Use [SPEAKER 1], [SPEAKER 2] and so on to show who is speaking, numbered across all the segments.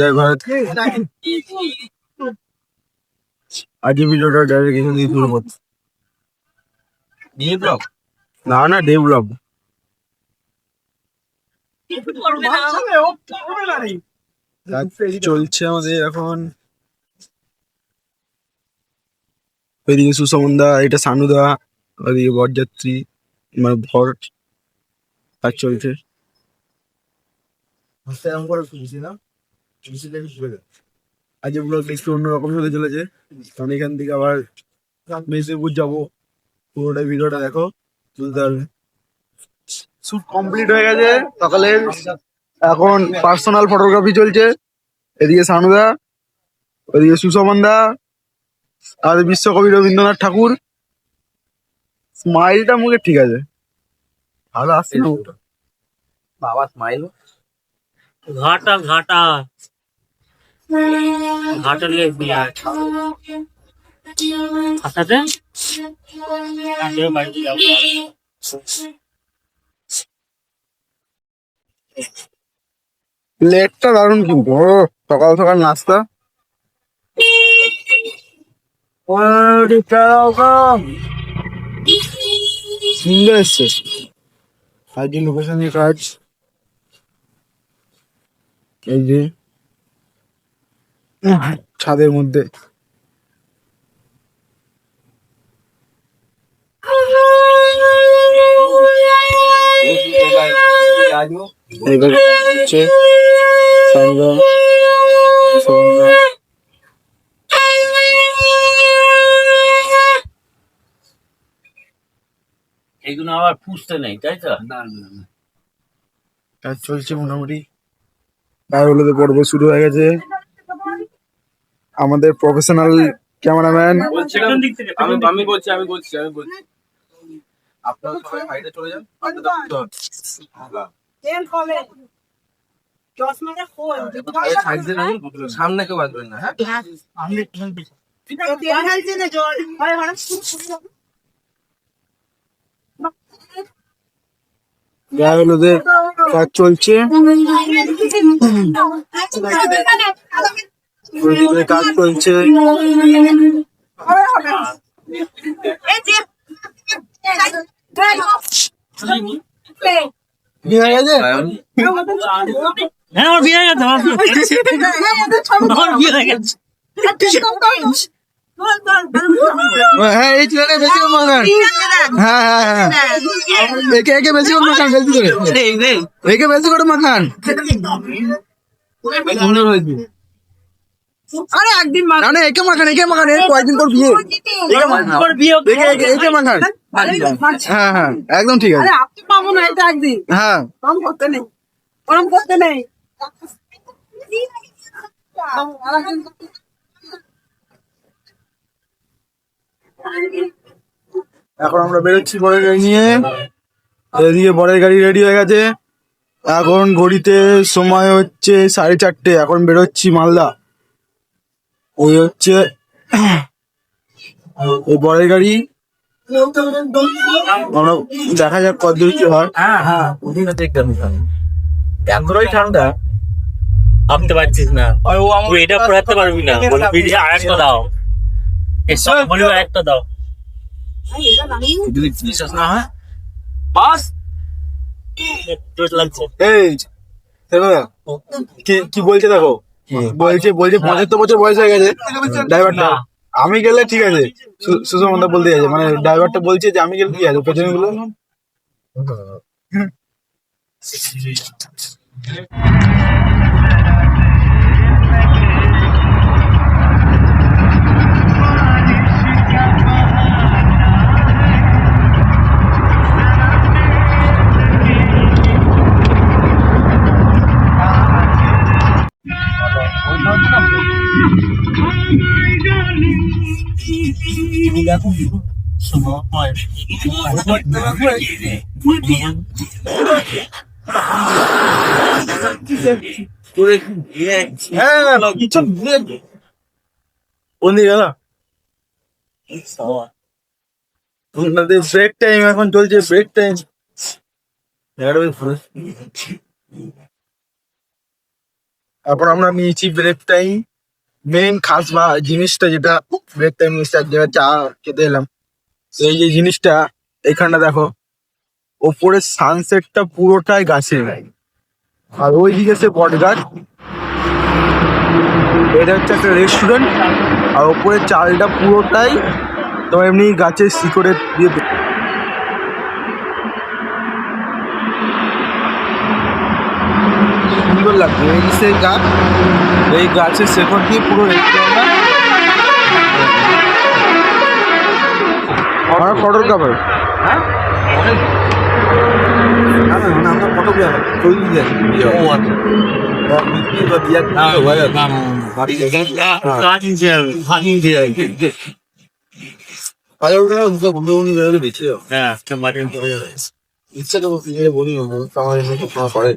[SPEAKER 1] জয় ভারত আজকে ভিডিওটা ডাইরেক্ট এখান দিয়ে শুরু করছি
[SPEAKER 2] নিয়ে ব্লগ
[SPEAKER 1] না না ডে ব্লগ চলছে আমাদের এখন। ওইদিকে সুসমন্দা এটা সানুদা ওইদিকে বরযাত্রী মানে ভর কাজ চলছে। এরকম করে শুনছি না? আজকে ব্লগটা একটু অন্যরকম হতে চলেছে। কারণ এখান থেকে আবার মেদিনীপুর যাব। পুরোটা ভিডিওটা দেখো বুঝতে পারবে। শুট কমপ্লিট হয়ে গেছে। সকালে এখন পার্সোনাল ফটোগ্রাফি চলছে। এদিকে সানুদা ওইদিকে সুশমনদা আর বিশ্বকবি রবীন্দ্রনাথ ঠাকুর। স্মাইলটা মুখে ঠিক আছে। ভালো আসছে না
[SPEAKER 2] বাবা স্মাইল
[SPEAKER 3] ঘাটা ঘাটা। ঘাটা নিয়ে বিয়ার ঘাটাতে আজকে বাড়িতে যাব
[SPEAKER 1] প্লেটটা দারুণ কিন্তু সকাল সকাল নাস্তা। সুন্দর এসছে। আজকে লোকেশনের কাজ। এই যে ছাদের মধ্যে। এইভাবে হচ্ছে সন্ধ্যা সন্ধ্যা।
[SPEAKER 3] এগুলো আবার পুষতে নেই তাই তো?
[SPEAKER 1] কাজ চলছে মোটামুটি। গায়ে হলুদে পর্ব শুরু হয়ে গেছে। আমাদের প্রফেশনাল ক্যামেরাম্যান
[SPEAKER 2] আমি বলছি আমি বলছি আমি বলছি। আপনারা সবাই সাইডে চলে যান। সাইড দিয়ে রাখুন, সামনে কেউ আসবেন না হ্যাঁ?
[SPEAKER 1] গায়ে হলুদে কাজ চলছে কাজ চলছে হয়ে
[SPEAKER 3] হ্যাঁ আমার বিয়ে হয়ে গেছে আমার আমার বিয়ে হয়ে গেছে
[SPEAKER 1] হ্যাঁ এই ছেলেটা বেশি মাখান হ্যাঁ হ্যাঁ হ্যাঁ। একে একে বেশি করে মাখান করে। একে বেশি করে মাখান সুন্দর হয়েছে।
[SPEAKER 4] আরে একদিন
[SPEAKER 1] না না একে মাখান একে মাখান এর কয়েকদিন তোর বিয়ে। মাখান
[SPEAKER 3] বিয়ে
[SPEAKER 1] একে একে একে মাখান হ্যাঁ হ্যাঁ একদম ঠিক আছে।
[SPEAKER 4] আপনি পাবো না এটা একদিন।
[SPEAKER 1] হ্যাঁ।
[SPEAKER 4] করতে নেই। করতে নেই।
[SPEAKER 1] এখন আমরা বেরোচ্ছি বরের গাড়ি নিয়ে। এদিকে বরের গাড়ি রেডি হয়ে গেছে। এখন ঘড়িতে সময় হচ্ছে সাড়ে চারটে। এখন বেরোচ্ছি মালদা। ওই হচ্ছে ওই বরের গাড়ি। আমরা দেখা যাক কত দূর কি হয়।
[SPEAKER 2] হ্যাঁ হ্যাঁ এতটাই ঠান্ডা।
[SPEAKER 3] ভাবতে পারছিস না। এটা পড়াতে পারবি না। বলে দাও। এসব বলি আরেকটা দাও।
[SPEAKER 2] যদি বিশ্বাস না হয়। বাস।
[SPEAKER 1] এই কি কি বলছে দেখো? বলছে বলছে পঁচাত্তর বছর বয়স হয়ে গেছে। ড্রাইভারটা আমি গেলে ঠিক আছে। সুষমন্দা বলতে গেছে মানে ড্রাইভারটা বলছে যে আমি গেলে ঠিক আছে পেছনে গুলো হ্যাঁ পিছন কোন দিকে গেল আপনাদের ব্রেক টাইম এখন চলছে ব্রেক টাইম তারপর আমরা নিয়েছি ব্রেক টাইম মেন খাস বা জিনিসটা যেটা ব্রেক টাইম মিস্টার যেটা চা খেতে এলাম এই যে জিনিসটা, এখানটা দেখো ওপরের সানসেটটা পুরোটাই গাছে। আর ওই দিকে সে বট গাছ। এটা হচ্ছে একটা রেস্টুরেন্ট আর ওপরের চালটা পুরোটাই তোমার এমনি গাছের শিকড়ে দিয়ে দে- এই সেই গাছ এই গাছের শেকড় দিয়ে পুরো রেস্টুরেন্টটা আমার ফটোর কাপড় হ্যাঁ না না আমরা ফটো দিয়ে তৈরি দিয়ে
[SPEAKER 3] ও আচ্ছা
[SPEAKER 1] দুটো বন্ধু বন্ধু বেরোলে বেঁচে যাও
[SPEAKER 3] হ্যাঁ
[SPEAKER 1] ইচ্ছা তো বলি আমার করে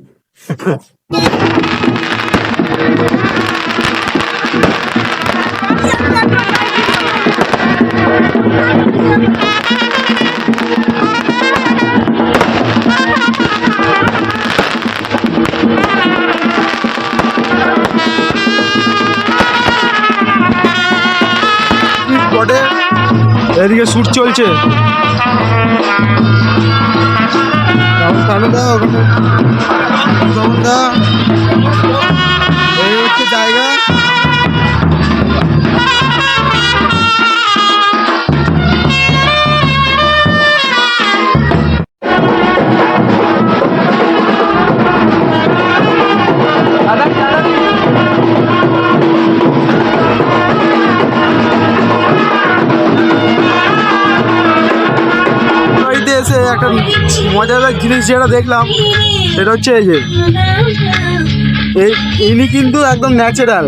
[SPEAKER 1] স্পটে এদিকে শ্যুট চলছে। ওখানে। রাহুল দা একটা মজাদার জিনিস যেটা দেখলাম, সেটা হচ্ছে এই যে ইনি কিন্তু একদম ন্যাচারাল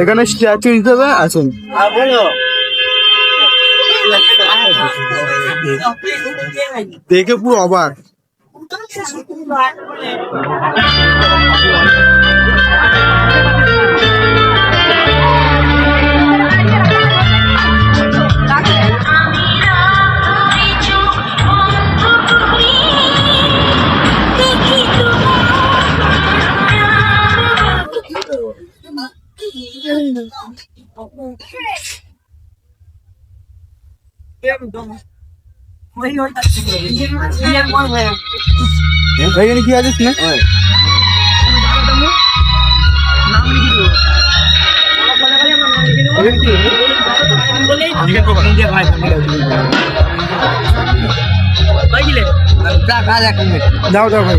[SPEAKER 1] এখানে স্ট্যাচু হিসেবে আছেন। দেখে পুরো অবাক। এখানে কি আছে না দাও দাও ভাই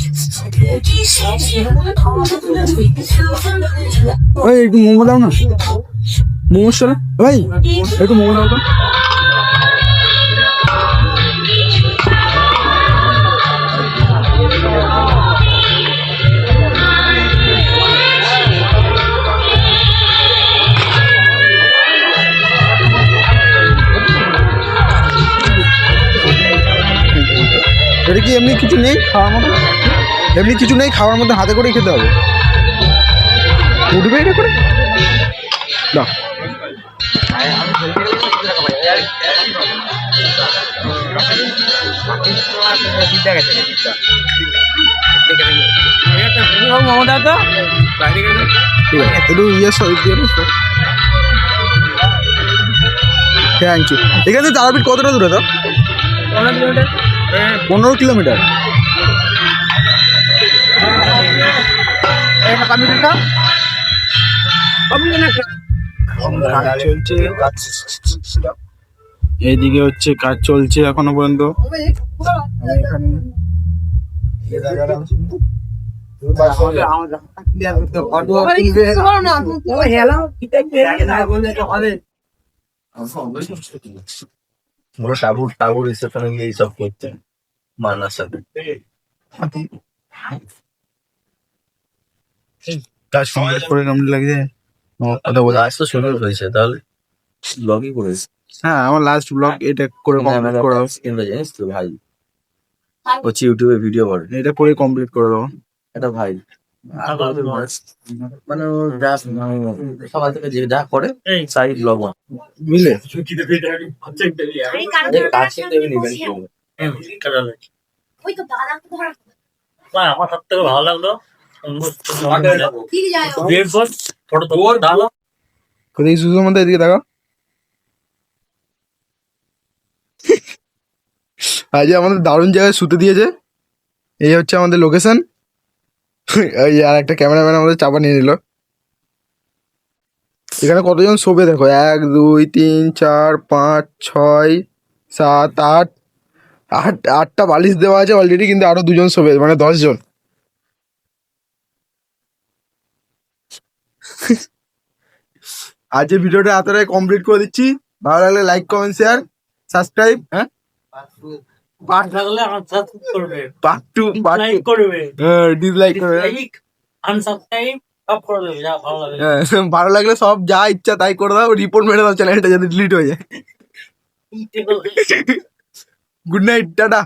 [SPEAKER 1] ওই একটু মোমো দাও না। মোমো চলে ভাই একটু মোমো দাও তো। এটা কি এমনি কিছু নেই খাওয়ার মতো? এমনি কিছু নেই খাওয়ার মধ্যে হাতে করেই খেতে হবে। উঠবে এটা করে? একটু ইয়ে সব দিয়ে থ্যাংক ইউ এখান থেকে তারাপীঠ কতটা দূরে তো পনেরো কিলোমিটার। চলছে? এইদিকে হচ্ছে কাজ চলছে এখনও পর্যন্ত। আমি এখানে
[SPEAKER 2] পুরো টাবুর টাবুর রিসেপশনে গিয়ে এইসব করছে। মান্নার সাথে।
[SPEAKER 1] কাজ কমপ্লিট করে কেমন লাগছে কথা বলে
[SPEAKER 2] কাজ তো সুন্দর হয়েছে তাহলে ব্লগই করেছে
[SPEAKER 1] হ্যাঁ আমার লাস্ট ব্লগ এটা করে কমপ্লিট করে
[SPEAKER 2] জানিস তো ভাই হচ্ছে ইউটিউবে ভিডিও করে
[SPEAKER 1] এটা করে কমপ্লিট করে দাও
[SPEAKER 2] এটা ভাই মানে সবাই থেকে যে যা করে
[SPEAKER 3] এই
[SPEAKER 2] সাই ব্লগ
[SPEAKER 1] মিলে
[SPEAKER 2] কাছে দেবে নিবেন
[SPEAKER 3] কাটালে না আমার সব থেকে ভালো লাগল
[SPEAKER 1] কোথায় সুযোগ মধ্যে এদিকে দেখো। আজ আমাদের দারুণ জায়গায় শুতে দিয়েছে এই হচ্ছে আমাদের লোকেশন এই আর একটা ক্যামেরাম্যান আমাদের চাপা নিয়ে নিল। এখানে কতজন শোবে দেখো? এক দুই তিন চার পাঁচ ছয় সাত আট। আট আটটা বালিশ দেওয়া আছে অলরেডি কিন্তু আরও দুজন শোবে মানে দশ জন আজকের ভিডিওটা এতটাই কমপ্লিট করে দিচ্ছি। ভালো লাগলে লাইক কমেন্ট শেয়ার সাবস্ক্রাইব হ্যাঁ?
[SPEAKER 3] পাঠ লাগলে আমার করবে।
[SPEAKER 1] পার্ট টু পার্ট
[SPEAKER 3] লাইক করবে।
[SPEAKER 1] ডিসলাইক করবে।
[SPEAKER 3] লাইক আনসাবস্ক্রাইব
[SPEAKER 1] হ্যাঁ, ভালো লাগলে সব যা ইচ্ছা তাই করে দাও রিপোর্ট মেরে দাও চ্যানেলটা যাতে ডিলিট হয়ে যায়। Good night tata.